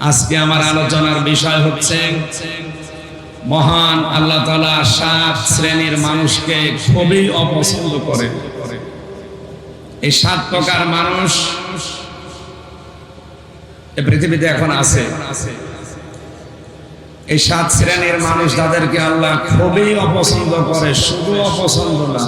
আজকে আমার আলোচনার বিষয় হচ্ছে মহান আল্লাহ তালা সাত শ্রেণির মানুষকে খুবই অপছন্দ করে এই সাত প্রকার মানুষ পৃথিবীতে এখন আছে। এই সাত শ্রেণির মানুষ তাদেরকে আল্লাহ খুবই অপছন্দ করে, শুধু অপছন্দ না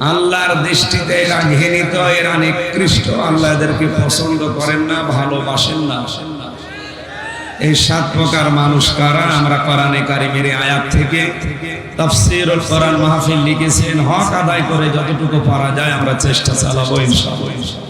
আল্লাহর দৃষ্টিতে এরা ঘৃণিত, এরা নিকৃষ্ট। আল্লাহ এদেরকে পছন্দ করেন না, ভালোবাসেন না। এই সাত প্রকার মানুষ কারা? আমরা কোরআনে কারিমের আয়াত থেকে তাফসীরুল কোরআন মাহফিল লিখেছেন। হক আদায় করে যতটুকু পারা যায় আমরা চেষ্টা চালাবো ইনশাআল্লাহ।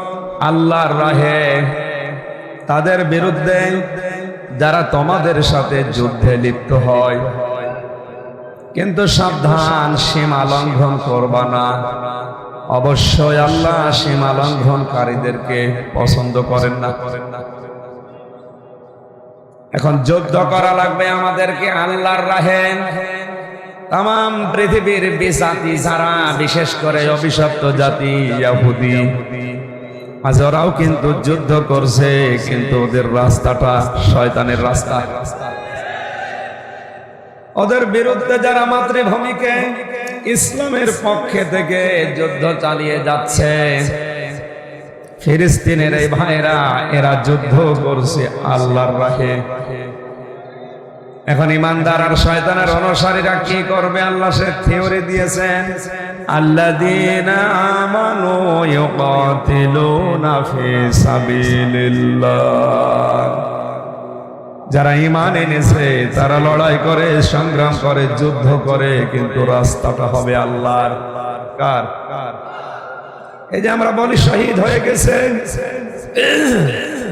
আল্লাহর রাহে। তাদের বিরুদ্ধে যারা তোমাদের সাথে যুদ্ধে লিপ্ত হয়, কিন্তু সাবধান সীমা লঙ্ঘন করবা না। অবশ্যই আল্লাহ সীমা লঙ্ঘনকারীদেরকে পছন্দ করেন না। এখন যুদ্ধ করা লাগবে আমাদেরকে আল্লাহর রাহে। তাম পৃথিবীর বিজাতি যারা, বিশেষ করে অভিশপ্ত জাতি ইয়াহুদি। আজ ওরাও কিন্তু যুদ্ধ করছে, কিন্তু ওদের রাস্তাটা শয়তানের রাস্তা। ওদের বিরুদ্ধে যারা মাতৃভূমিকে ইসলামের পক্ষে থেকে যুদ্ধ চালিয়ে যাচ্ছে, ফিলিস্তিনের এই ভাইরা এরা যুদ্ধ করছে আল্লাহর রাহে। এখন ইমানদার আর শয়তানের অনুসারীরা কি করবে? আল্লাহ সে থিওরি দিয়েছেন। ফি সাবিলিল্লাহ। যারা ইমান এনেছে, তারা লড়াই করে, সংগ্রাম করে, যুদ্ধ করে, কিন্তু রাস্তাটা হবে আল্লাহর। কার? কার? এই যে আমরা বলি শহীদ হয়ে গেছে।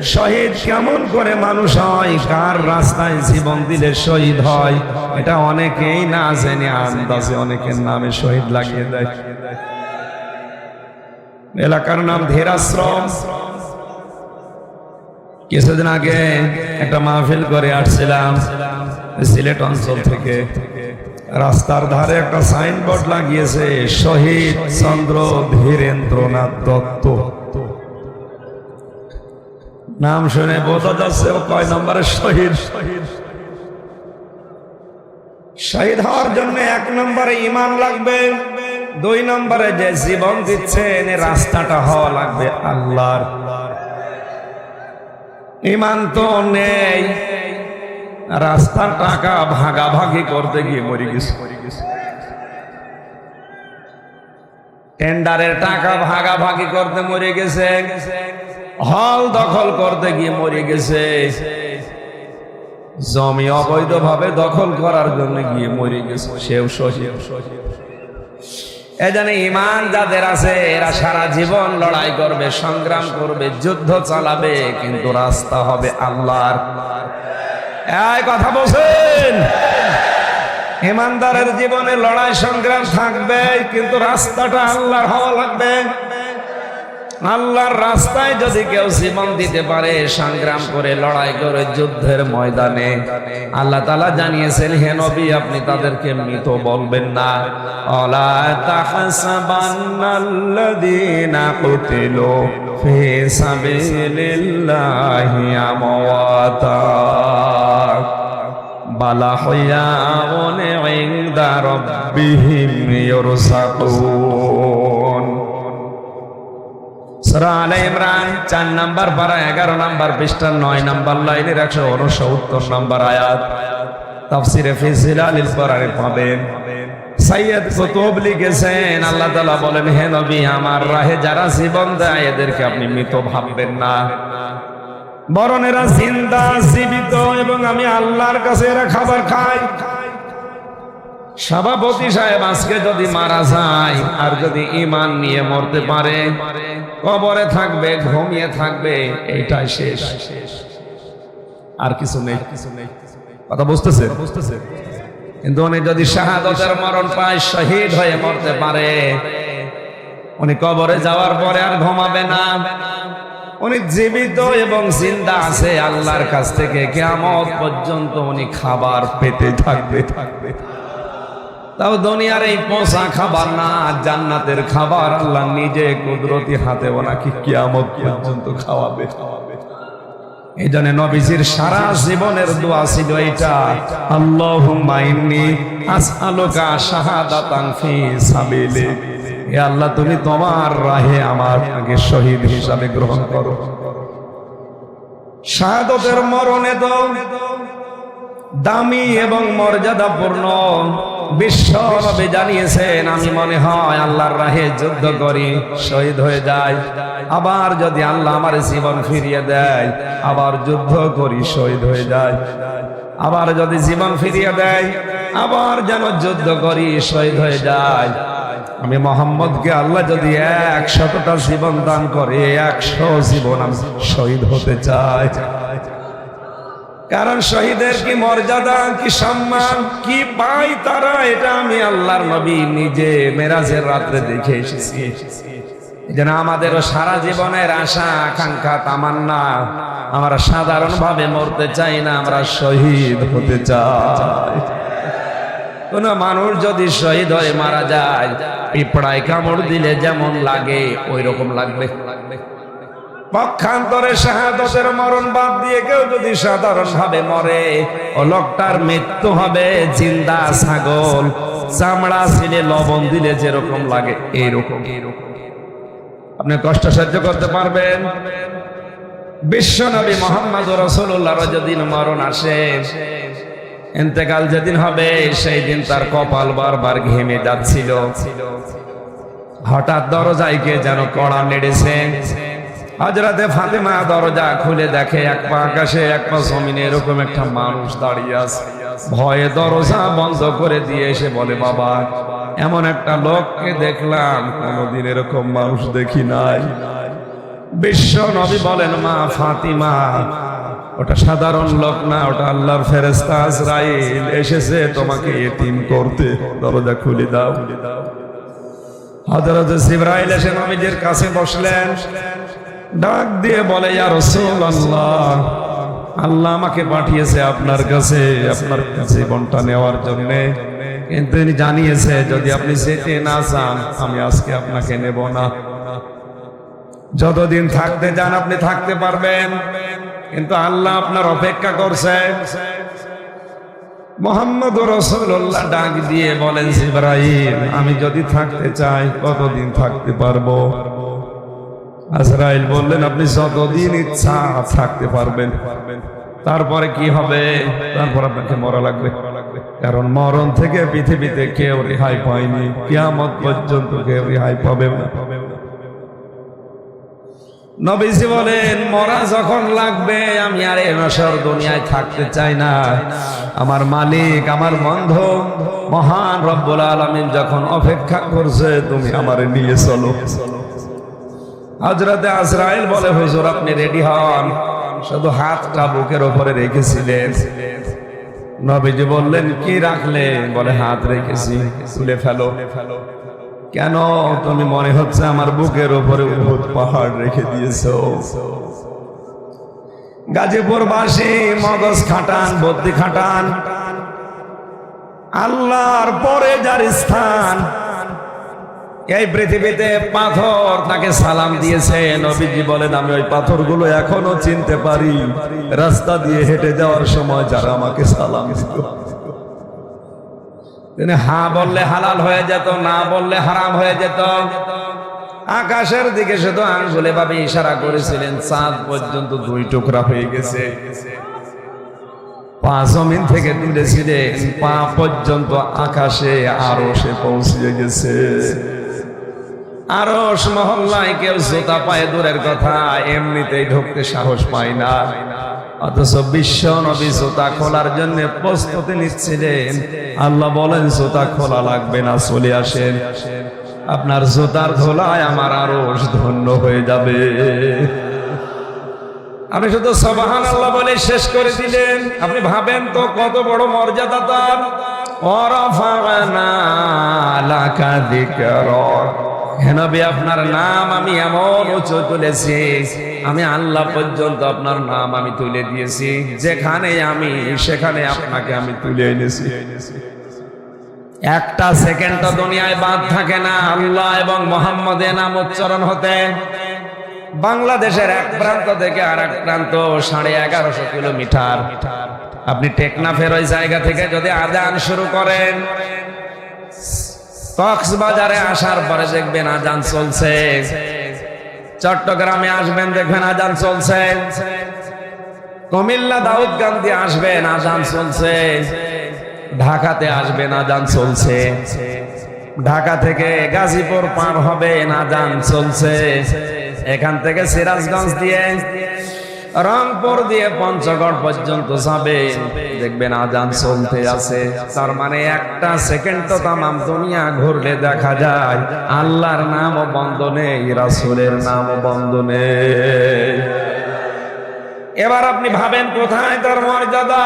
শহীদ কেমন করে মানুষ হয়? কার রাস্তায় জীবন দিলে শহীদ হয়? এটা অনেকেই না জেনে আন্দাজে অনেকের নামে শহীদ লাগিয়ে দেয়। এলাকার নাম ধীরাশ্রম। কিছুদিন আগে একটা মাহফিল করে আসছিলাম সিলেট অঞ্চল থেকে। রাস্তার ধারে একটা সাইনবোর্ড লাগিয়েছে, শহীদ চন্দ্র ধীরেন্দ্রনাথ দত্ত। নাম শুনে বোঝা যাচ্ছে কয় নম্বরের শহীদ। শহীদ হওয়ার জন্য এক নম্বরে ইমান লাগবে, দুই নম্বরে যে জীবন দিচ্ছেন রাস্তাটা হওয়া লাগবে আল্লাহর। ইমান তো নেই, রাস্তার টাকা ভাগাভাগি করতে গিয়ে মরে গেছে। টেন্ডারের টাকা ভাগাভাগি করতে মরে গেছে। হল দখল করতে গিয়ে মরে গেছে। জমি অবৈধভাবে দখল করার জন্য গিয়ে মরে গেছে। সেও শহীদ এজন্য ইমান যাদের আছে, এরা সারা জীবন লড়াই করবে, সংগ্রাম করবে, যুদ্ধ চালাবে, কিন্তু রাস্তা হবে আল্লাহর। কথা বলছেন? ইমানদারের জীবনে লড়াই, সংগ্রাম থাকবে, কিন্তু রাস্তাটা আল্লাহর হওয়া লাগবে। আল্লাহর রাস্তায় যদি কেউ জীবন দিতে পারে, সংগ্রাম করে, লড়াই করে যুদ্ধের ময়দানে, আল্লাহ তালা জানিয়েছেন, হে নবী, আপনি তাদেরকে মৃত বলবেন না। অলা তাহসাবান্নাল্লাযীনা কুতিলু ফি সাবিলিল্লাহি আমওয়াতা। বালা হইয়াউন ইনদা রাব্বিহিম ইরসাকুন আলে ইমরান 4 নাম্বার পারা 11 নাম্বার পৃষ্ঠা 9 নাম্বার লাইনের 169 নাম্বার আয়াত। আল্লাহ বলেন রাহে যারা জীবন দেয়, এদেরকে আপনি মৃত ভাববেন না। বরং এরা জিন্দা, জীবিত, এবং আমি আল্লাহর কাছে এরা খাবার খাই। সভাপতি সাহেব আজকে যদি মারা যায়, আর যদি ইমান নিয়ে মরতে পারে, কবরে থাকবে, ঘুমিয়ে থাকবে এইটাই শেষ। আর কিছু নেই। কথা বুঝতেছে? বুঝতেছে কিন্তু উনি যদি শাহাদতের মরণ পায়, শহীদ হয়ে মরতে পারে, উনি কবরে যাওয়ার পরে আর ঘুমাবে না। উনি জীবিত এবং জিন্দা আছে, আল্লাহর কাছ থেকে কেমন পর্যন্ত উনি খাবার পেতে থাকবে থাকবে। তাও দুনিয়ার এই পোষা খাবার না, জান্নাতের খাবার আল্লাহ নিজে কুদরতি হাতে ওনাকে কিয়ামত পর্যন্ত খাওয়াবে। খাওয়াবে এই জন্য নবীজির সারা জীবনের দোয়া ছিল ইন্নী আসআলুকা শাহাদাতান ফি হে আল্লাহ, তুমি তোমার রাহে আমার আগে শহীদ হিসাবে গ্রহণ করো। শাহাদতের মরণে তো দামি এবং মর্যাদাপূর্ণ বিশ্ব নবী জানিয়েছেন, আমি মনে হয় আল্লাহর রাহে যুদ্ধ করি, শহীদ হয়ে যায় আবার যদি আল্লাহ আমার জীবন ফিরিয়ে দেয়, আবার যুদ্ধ করি, শহীদ হয়ে যায় আবার যদি জীবন ফিরিয়ে দেয়, আবার যেন যুদ্ধ করি, শহীদ হয়ে যায় আমি মোহাম্মদকে আল্লাহ যদি একশতটা জীবন দান করে, একশো জীবন আমি শহীদ হতে চাই। কারণ শহীদের কি মর্যাদা, কি সম্মান, কি পাই তারা, এটা আমি আল্লাহর নবী নিজে মেরাজের রাত্রে দেখে এসেছি। যেন আমাদেরও সারা জীবনের আশা, আকাঙ্ক্ষা, তামান্না, আমরা সাধারণভাবে মরতে চাই না, আমরা শহীদ হতে চাই। কোন মানুষ যদি শহীদ হয়ে মারা যায়, পিঁপড়ায় কামড় দিলে যেমন লাগে ওই রকম লাগবে। পক্ষান্তরে শাহাদতের মরণ বাদ দিয়ে কেউ যদি সাধারণ ভাবে মরে, ও লোকটার মৃত্যু হবে জিন্দা ছাগল। চামড়া ছিলে লবণ দিলে যেরকম লাগে এইরকম আপনি কষ্ট সহ্য করতে পারবেন। বিশ্ব নবী মোহাম্মদ রসুল্লাহ যেদিন মরণ আসে এতেকাল যেদিন হবে, সেই দিন তার কপাল বারবার ঘেমে যাচ্ছিল। হঠাৎ দরজায় কে যেন কড়া নেড়েছে। হজরতে ফাতেমা দরজা খুলে দেখে, এক পা আকাশে, এক পা জমিনে এরকম একটা মানুষ দাঁড়িয়ে আছে। ভয়ে দরজা বন্ধ করে দিয়ে এসে বলে, বাবা, এমন একটা লোককে দেখলাম, কোনোদিন এরকম মানুষ দেখি নাই। বিশ্ব নবী বলেন, মা ফাতিমা, ওটা সাধারণ লোক না, ওটা আল্লাহর ফেরেস্তা আজরাইল, এসেছে তোমাকে এতিম করতে। দরজা খুলে দাও। হযরত জিবরাইল এসে নবীজির কাছে বসলেন। ডাক দিয়ে বলে, ইয়া রাসূলুল্লাহ, আল্লাহ আমাকে পাঠিয়েছে আপনার কাছে আপনার কাছে জীবনটা নেওয়ার জন্য। কিন্তু তিনি জানিয়েছে, যদি আপনি যেতে না চান, আমি আজকে আপনাকে নেব না। যতদিন থাকতে চান আপনি থাকতে পারবেন। কিন্তু আল্লাহ আপনার অপেক্ষা করছে। মোহাম্মদ রসুল্লাহ ডাক দিয়ে বলেন ইব্রাহিম আমি যদি থাকতে চাই কতদিন থাকতে পারব। আজরাইল বললেন, আপনি যতদিন ইচ্ছা থাকতে পারবেন। তারপরে কি হবে? তারপর আপনাকে মরা লাগবে। কারণ মরণ থেকে পৃথিবীতে কেউ রেহাই পায়নি। কিয়ামত পর্যন্ত কেউ রেহাই পাবে না। নবীজি বলেন, মরা যখন লাগবে, আমি আর দুনিয়ায় থাকতে চাই না। আমার মালিক, আমার বন্ধ, মহান রব্বুল আলমিন যখন অপেক্ষা করছে, তুমি আমার নিয়ে চলো চলো। হজরতে আজরাইল বলে, হুজুর, আপনি রেডি হন। শুধু হাতটা বুকের ওপরে রেখেছিলেন। নবীজি বললেন, কি রাখলে? বলে, হাত রেখেছি তুলে ফেলো। কেন? তুমি মনে হচ্ছে আমার বুকের ওপরে উহুদ পাহাড় রেখে দিয়েছ। গাজীপুর বাসী মগজ খাটান বদ্যি খাটান। আল্লাহর পরে যার স্থান এই পৃথিবীতে পাথর তাকে সালাম দিয়েছে, নবীজি বলেন, আমি ওই পাথরগুলো এখনও চিনতে পারি। রাস্তা দিয়ে হেঁটে যাওয়ার সময় যারা আমাকে সালাম তিনি হা বললে হালাল হয়ে যেত, না বললে হারাম হয়ে যেত। আকাশের দিকে শুধু আঙ্গুলে ভাবে ইশারা করেছিলেন, চাঁদ পর্যন্ত দুই টুকরা হয়ে গেছে। পা জমিন থেকে তুলেছিলেন, পা পর্যন্ত আকাশে আরও সে পৌঁছে গেছে। আরস মহল্লায় কেউ জোতা পায়ে দূরের কথা, এমনিতেই ঢুকতে সাহস পায় না। অথচ বিশ্ব নবী জোতা খোলার জন্য প্রস্তুতি নিচ্ছিলেন। আল্লাহ বলেন, জোতা খোলা লাগবে না, চলে আসেন। আপনার জোতার ধোলায় আমার আরও ধন্য হয়ে যাবে। আপনি শুধু সবাহান আল্লাহ বলে শেষ করে দিলেন। আপনি ভাবেন তো কত বড় মর্যাদা তার। হে নবী, আপনার নাম আমি এমন উঁচু তুলেছি, আমি আল্লাহ পর্যন্ত আপনার নাম আমি তুলে দিয়েছি, যেখানে আমি, সেখানে আপনাকে আমি তুলে এনেছি। একটা সেকেন্ড তো দুনিয়ায় বাদ থাকে না, আল্লাহ এবং মোহাম্মদের নাম উচ্চারণ হতে। বাংলাদেশের এক প্রান্ত থেকে আর এক প্রান্ত, সাড়ে এগারোশো কিলোমিটার। আপনি টেকনাফের ওই জায়গা থেকে যদি আজান শুরু করেন কক্সবাজারে আসার পরে দেখবেন আজান চলছে। চট্টগ্রামে আসবেন, দেখবেন আজান চলছে। কুমিল্লা দাউদকান্দি আসবেন, আজান চলছে। ঢাকাতে আসবেন, আজান চলছে। ঢাকা থেকে গাজীপুর পার হবে আজান চলছে। এখান থেকে সিরাজগঞ্জ দিয়ে রংপুর দিয়ে পঞ্চগড় পর্যন্ত যাবে। দেখবেন আজান চলতে আছে। তার মানে একটা সেকেন্ড তো তামাম দুনিয়া ঘুরলে দেখা যায়, আল্লাহর নামও বন্ধ নেই, রাসূলের নামও বন্ধ নেই। এবার আপনি ভাবেন, কোথায় তার মর্যাদা?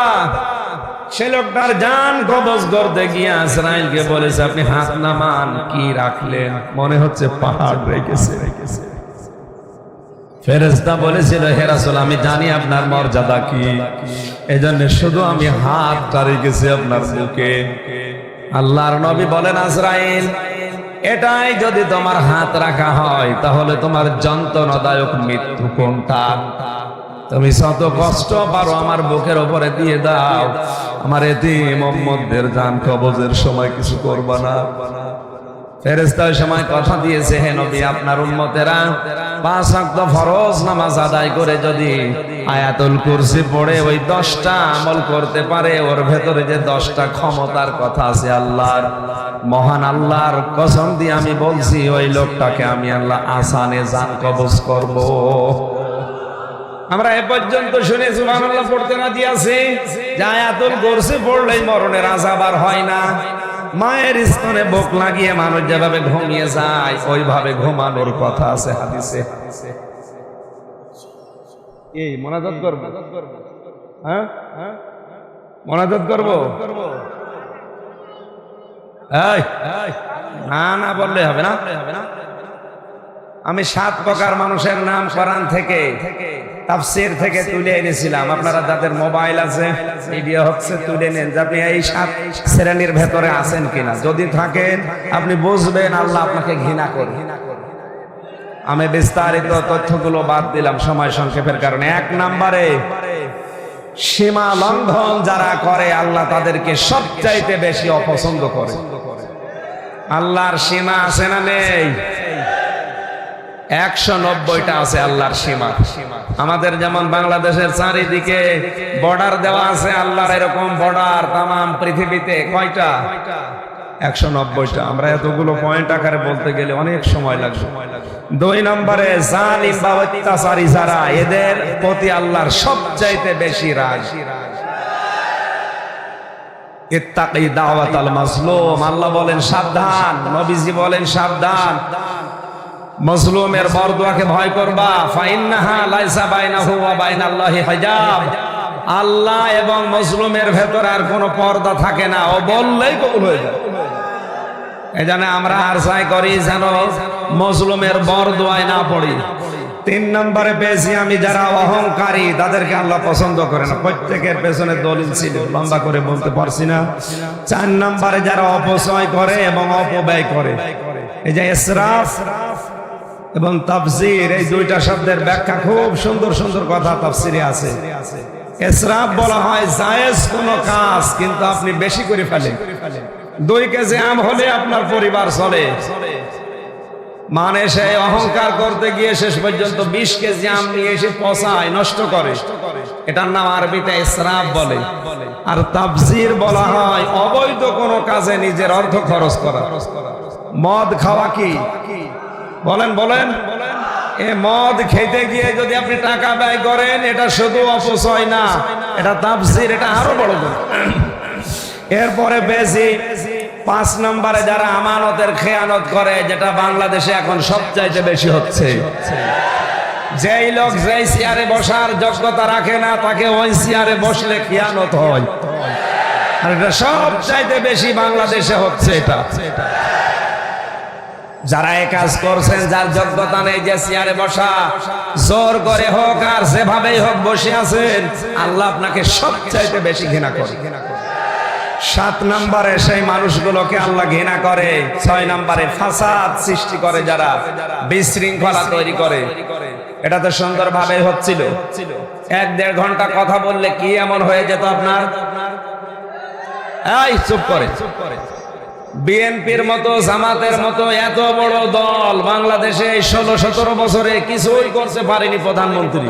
সে লোকটার জান কবজ করতে গিয়ে আজরাইলকে বলেছে, আপনি হাত নামান, কি রাখলেন? মনে হচ্ছে পাহাড় রেখেছে রেখেছে। ফেরেস্তা বলেছিল, হে রাসূল, আমি জানি আপনার মর্যাদা কি। এজন্য শুধু আমি হাতটা রেখেছি আপনার বুকে আল্লাহর নবী বলেন, আজরাইল, এটাই যদি তোমার হাত রাখা হয়, তাহলে তোমার যন্ত্রণাদায়ক মৃত্যু কোনটা? তুমি শত কষ্ট পারো আমার বুকের ওপরে দিয়ে দাও। আমার এতে মোহাম্মদদের জান কবজের সময় কিছু করবা না। ফেরেস্তা ওই সময় কথা দিয়েছে, হে নবী, আপনার উম্মতেরা পাঁচ ওয়াক্ত ফরজ নামাজ আদায় করে যদি আয়াতুল কুরসি পড়ে ওই দশটা আমল করতে পারে, ওর ভেতরে যে দশটা ক্ষমতার কথা আছে আল্লাহর, মহান আল্লাহর কসম দিয়ে আমি বলছি, ওই লোকটাকে আমি আল্লাহ আসানে জান কবজ করব। আমরা এ পর্যন্ত শুনে সুবহানাল্লাহ পড়তে না আছি যে আয়াতুল কুরসি পড়লেই মরণের আযাব আর হয় না। মায়ের স্তনে বোক লাগিয়ে মানুষ যেভাবে ঘুমিয়ে যায়, ওইভাবে ঘুমানোর কথা আছে হাদিসে। এই, মোনাজাত করব? হ্যাঁ? মোনাজাত করব? এই, না না বললে হবে না। হবে না আমি সাত প্রকার মানুষের নাম কোরআন থেকে তাফসির থেকে তুলে এনেছিলাম। আপনারা যাদের মোবাইল আছে, ভিডিও হচ্ছে তুলে নেন। আপনি এই সাত শ্রেণির ভেতরে আছেন কিনা। যদি থাকেন, আপনি বুঝবেন আল্লাহ আপনাকে ঘৃণা করে আমি বিস্তারিত তথ্যগুলো বাদ দিলাম সময় সংক্ষেপের কারণে। এক নম্বরে, সীমা লঙ্ঘন যারা করে, আল্লাহ তাদেরকে সবচাইতে বেশি অপছন্দ করে। আল্লাহর সীমা আছে না নেই? একশো নব্বইটা আছে আল্লাহর সীমা। আমাদের যেমন বাংলাদেশের চারিদিকে বর্ডার দেওয়া আছে আল্লাহর এরকম বর্ডার তাম পৃথিবীতে, কয়টা? একশো নব্বইটা। আমরা এতগুলো পয়েন্ট আকারে বলতে গেলে অনেক সময় লাগবে। দুই নম্বরে, জালিম বা যারা, এদের প্রতি আল্লাহর সবচাইতে বেশি রাগ। ইত্তাকি দাওয়াত আল মাজলুম। আল্লাহ বলেন, সাবধান। নবীজি বলেন, সাবধান। মজলুমের বরদোয়াকে ভয় করবা। ফাইন্নাহা লাইসা বাইনাহু ওয়া বাইনাল্লাহি হিজাব। আল্লাহ এবং মজলুমের ভেতর আর কোনো পর্দা থাকে না। ও বললেই কবুল হয়ে যায়। এই জন্য আমরা আর চাই করি যেন মজলুমের বরদোয়ায় না পড়ি। তিন নম্বরে পেয়েছি আমি যারা অহংকারী, তাদেরকে আল্লাহ পছন্দ করে না। প্রত্যেকের পেছনে দলিল ছিল, লম্বা করে বলতে পারছি না। চার নম্বরে যারা অপচয় করে এবং অপব্যয় করে। এই যে ইসরাফ এবং তাফসির, এই দুইটা শব্দের ব্যাখ্যা খুব সুন্দর সুন্দর কথা তাফসিরে আছে। ইসরাফ বলা হয় জায়েজ কোন কাজ, কিন্তু আপনি বেশি করে ফেলেন। দুই কেজি আম হলে আপনার পরিবার চলে। মানে সে অহংকার করতে গিয়ে শেষ পর্যন্ত বিশ কেজি আম নিয়ে এসে পচায়, নষ্ট করে। এটার নাম আরবিতে ইসরাফ বলে। আর তাফসির বলা হয় অবৈধ কোনো কাজে নিজের অর্থ খরচ করা। মদ খাওয়া কি? বলেন বলেন। এ মদ খেতে গিয়ে যদি আপনি টাকা ব্যয় করেন, এটা শুধু অপচয় না, এটা তাফসির, এটা আরও বড় এরপরে বেশি পাঁচ নম্বরে যারা আমানতের খেয়ানত করে, যেটা বাংলাদেশে এখন সবচাইতে বেশি হচ্ছে। যেই লোক যেই চেয়ারে বসার যোগ্যতা রাখে না, তাকে ওই চেয়ারে বসলে খেয়ানত হয়। আর এটা সব চাইতে বেশি বাংলাদেশে হচ্ছে এটা। যারা এই কাজ করছেন, যার যোগ্যতা নেই যে চেয়ারে বসা, জোর করে হোক আর যেভাবেই হোক বসে আছেন, আল্লাহ আপনাকে সব চাইতে বেশি ঘৃণা করে সাত নম্বরে সেই মানুষগুলোকে আল্লাহ ঘৃণা করে, ছয় নম্বরে ফাসাদ সৃষ্টি করে যারা, বিশৃঙ্খলা তৈরি করে। এটা তো সুন্দর ভাবে হচ্ছিল। এক দেড় ঘণ্টা কথা বললে কি এমন হয়ে যেত আপনার? এই, চুপ করে। বিএনপির মতো, জামাতের মতো এত বড় দল বাংলাদেশে ষোলো, সতেরো বছরে কিছুই করতে পারেনি প্রধানমন্ত্রী।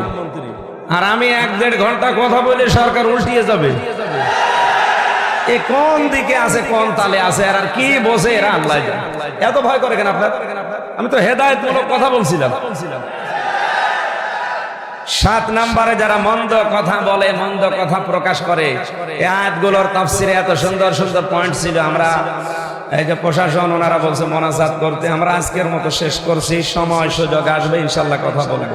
আর আমি এক দেড় ঘণ্টা কথা বলে সরকার উল্টিয়ে যাবে। এ কোন দিকে আছে, কোন তালে আছে, আর কি বসে এরা আল্লাহ এত ভয় করে কেন আপনার? আমি তো কথা বলছিলাম। সাত নম্বরে যারা মন্দ কথা বলে, মন্দ কথা প্রকাশ করে এত সুন্দর সুন্দর পয়েন্ট ছিল আমরা এই যে প্রশাসন, ওনারা বলছে মনাজাত করতে। আমরা আজকের মতো শেষ করছি। সময়, সুযোগ আসবে, ইনশাল্লাহ কথা বলব।